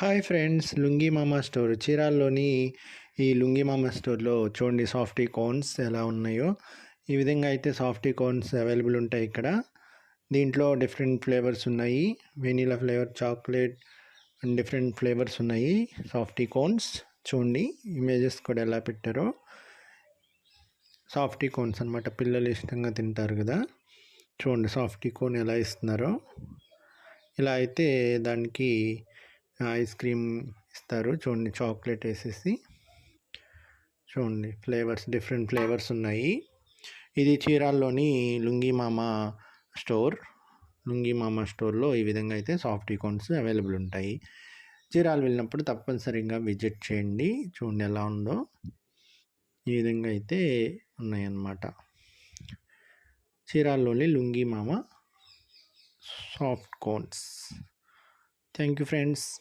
Hi friends lungi మామ store. చీరాల్లోని ఈ లుంగి మామ స్టోర్లో చూడండి సాఫ్టీ కోన్స్ ఎలా ఉన్నాయో. ఈ విధంగా అయితే సాఫ్టీ కోన్స్ అవైలబుల్ ఉంటాయి ఇక్కడ. దీంట్లో డిఫరెంట్ ఫ్లేవర్స్ ఉన్నాయి. Vanilla flavour chocolate and different flavours ఉన్నాయి. సాఫ్టీ కోన్స్ చూడండి ఇమేజెస్ కూడా ఎలా పెట్టారో. సాఫ్టీ కోన్స్ అనమాట పిల్లలు ఇష్టంగా తింటారు కదా. చూడండి సాఫ్టీ కోన్ ఎలా ఇస్తున్నారో. ఇలా అయితే దానికి ఐస్ క్రీమ్ ఇస్తారు. చూడండి చాక్లెట్ వేసేసి. చూడండి ఫ్లేవర్స్ డిఫరెంట్ ఫ్లేవర్స్ ఉన్నాయి. ఇది చీరాల్లోని లుంగిమామ స్టోర్. లుంగిమామ స్టోర్లో ఈ విధంగా అయితే సాఫ్ట్ కోన్స్ అవైలబుల్ ఉంటాయి. చీరాలు వెళ్ళినప్పుడు తప్పనిసరిగా విజిట్ చేయండి. చూడండి ఎలా ఉందో. ఈ విధంగా అయితే ఉన్నాయన్నమాట. చీరాల్లోని లుంగిమామ soft cones thank you friends.